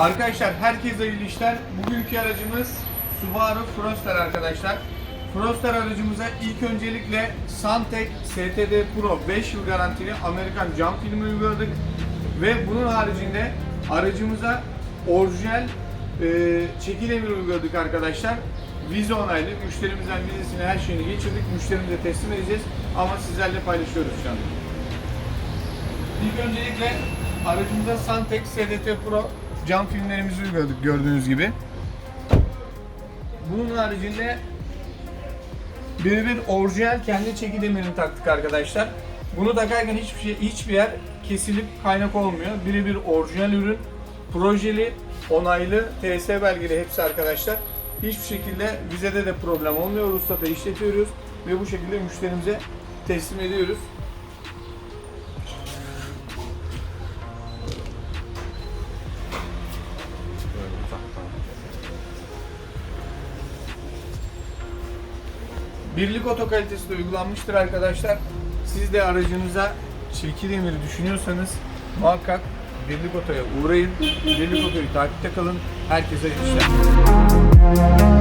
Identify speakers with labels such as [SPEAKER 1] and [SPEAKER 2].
[SPEAKER 1] Arkadaşlar herkese hayırlı işler. Bugünkü aracımız Subaru Froster arkadaşlar. Froster aracımıza ilk öncelikle Santec STD Pro 5 yıl garantili Amerikan cam filmi uyguladık. Ve bunun haricinde aracımıza orijinal e, çeki demir uyguladık arkadaşlar. Vize onaylı. Müşterimizden vizesini her şeyini geçirdik. Müşterimize teslim edeceğiz. Ama sizlerle paylaşıyoruz şu anda. İlk öncelikle aracımıza Santec SDT Pro cam filmlerimizi uyguladık gördüğünüz gibi. Bunun haricinde birebir orijinal kendi çeki demirini taktık arkadaşlar. Bunu takarken hiçbir şey hiçbir yer kesilip kaynak olmuyor. Birebir orijinal ürün, projeli, onaylı, TS belgeli hepsi arkadaşlar. Hiçbir şekilde vizede de problem olmuyor. Ruhsata işletiyoruz ve bu şekilde müşterimize teslim ediyoruz. Birlik oto kalitesi de uygulanmıştır arkadaşlar. Siz de aracınıza çeki demiri düşünüyorsanız muhakkak Birlik Oto'ya uğrayın. Birlik Oto'yu takipte kalın. Herkese iyi işler.